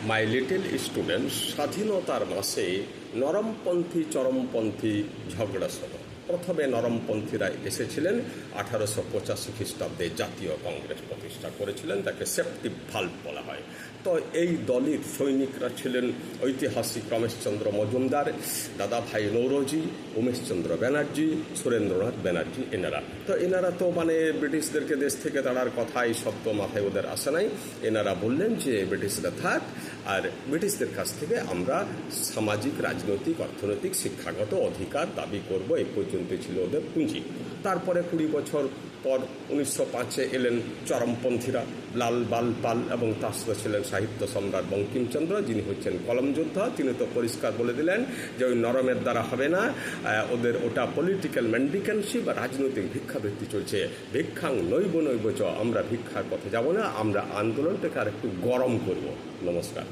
My little student স্বাধীনতার মাসে নরমপন্থী চরমপন্থী ঝগড়া সহ প্রথমে নরমপন্থীরা এসেছিলেন, আঠারোশো পঁচাশি খ্রিস্টাব্দে জাতীয় কংগ্রেস প্রতিষ্ঠা করেছিলেন, তাকে সেপটিভ ভাল্ব বলা হয়। তো এই দলের সৈনিকরা ছিলেন ঐতিহাসিক রমেশচন্দ্র মজুমদার, দাদাভাই নৌরজি, উমেশচন্দ্র ব্যানার্জি, সুরেন্দ্রনাথ ব্যানার্জি এনারা। তো এনারা তো মানে ব্রিটিশদেরকে দেশ থেকে তাড়ার কথা, এই শব্দ মাথায় ওদের আসে নাই। এনারা বললেন যে ব্রিটিশরা থাক, আর ব্রিটিশদের কাছ থেকে আমরা সামাজিক, রাজনৈতিক, অর্থনৈতিক, শিক্ষাগত অধিকার দাবি করব, এই পর্যন্ত ছিল ওদের পুঁজি। তারপরে কুড়ি বছর পর উনিশশো পাঁচে এলেন চরমপন্থীরা, লাল বাল পাল এবং তার সাথে ছিলেন সাহিত্য সম্রাট বঙ্কিমচন্দ্র, যিনি হচ্ছেন কলম যোদ্ধা। তিনি তো পরিষ্কার বলে দিলেন যে ওই নরমের দ্বারা হবে না। ওদের ওটা পলিটিক্যাল ম্যান্ডিকেন্সি বা রাজনৈতিক ভিক্ষাবৃত্তি চলছে। ভিক্ষাং নৈব নৈব চ, আমরা ভিক্ষার পথে যাব না, আমরা আন্দোলনটাকে আর একটু গরম করব। নমস্কার।